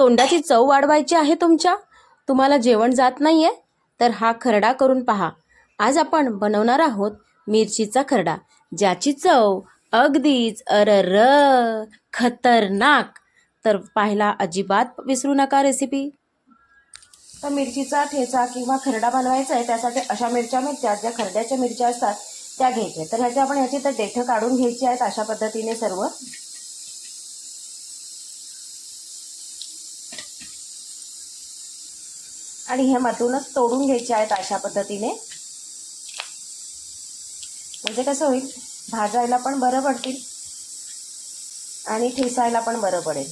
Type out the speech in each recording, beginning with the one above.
तोंडाची चव वाढवायची आहे तुमच्या? तुम्हाला जेवण जात नाही आहे तर हा खरडा करून पहा. आज आपण बनवणार आहोत मिरचीचा खरडा ज्याची चव अगदीच अरर खतरनाक. तर पाहायला अजिबात विसरू नका रेसिपी तर मिरचीचा ठेचा किंवा खरडा बनवायचा आहे त्यासाठी अशा मिरच्या मिरच्या ज्या खरड्याच्या मिरच्या असतात त्या घ्यायच्या तर ह्याच्या आपण ह्याची तर देठं काढून घ्यायची आहेत अशा पद्धतीने सर्व. आणि हे मधूनच तोडून घ्यायचे आहेत अशा पद्धतीने. म्हणजे कसं होईल? भाजायला पण बरं पडतील आणि ठेसायला पण बरं पडेल.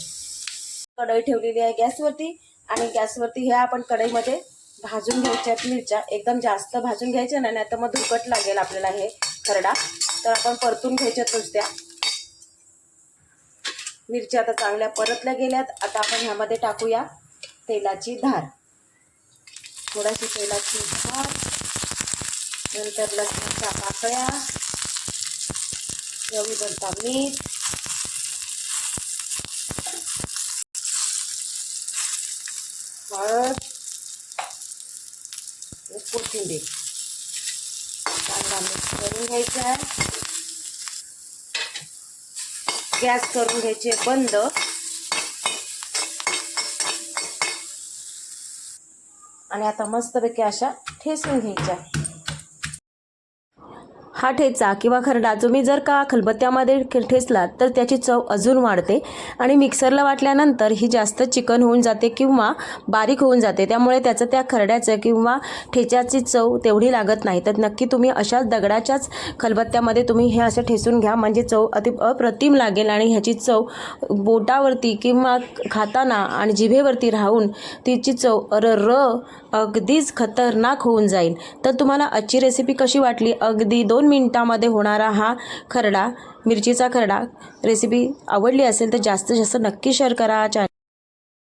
कढई ठेवलेली आहे गॅसवरती आणि गॅसवरती ह्या आपण कढईमध्ये भाजून घ्यायच्या आहेत मिरच्या. एकदम जास्त भाजून घ्यायच्या नाही तर मग धुकट लागेल आपल्याला हे खरडा. तर आपण परतून घ्यायच्या नुसत्या. मिरच्या आता चांगल्या परतल्या गेल्यात. आता आपण ह्यामध्ये टाकूया तेलाची धार. थोडाशी तेलाची धार नंतर लसणाच्या पाकळ्या चवीपुरता मीठ. हळद कोथिंबीर. कांदा मिक्स करून घ्यायचा आहे. गॅस करून घ्यायचे बंद. आणि आता मस्तपैकी अशा ठेसून घ्यायच्या. हा ठेचा किंवा खरडा तुम्ही जर का खलबत्त्यामध्ये ठेचलात तर त्याची चव अजून वाढते आणि मिक्सरला वाटल्यानंतर ही जास्त चिकन होऊन जाते किंवा बारीक होऊन जाते. त्यामुळे त्याचं त्या खरड्याचं किंवा ठेच्याची चव तेवढी लागत नाही. तर नक्की तुम्ही अशाच दगडाच्याच खलबत्त्यामध्ये तुम्ही हे असं ठेचून घ्या. म्हणजे चव अति अप्रतिम लागेल आणि ह्याची चव बोटावरती किंवा खाताना आणि जिभेवरती राहून तिची चव अर र अगदीच खतरनाक होऊन जाईल. तर तुम्हाला आजची रेसिपी कशी वाटली? अगदी दोन दोन मिनिटामध्ये होणारा हा खरडा मिरचीचा खरडा रेसिपी आवडली असेल तर जास्तीत जास्त नक्की शेअर करा. चॅनल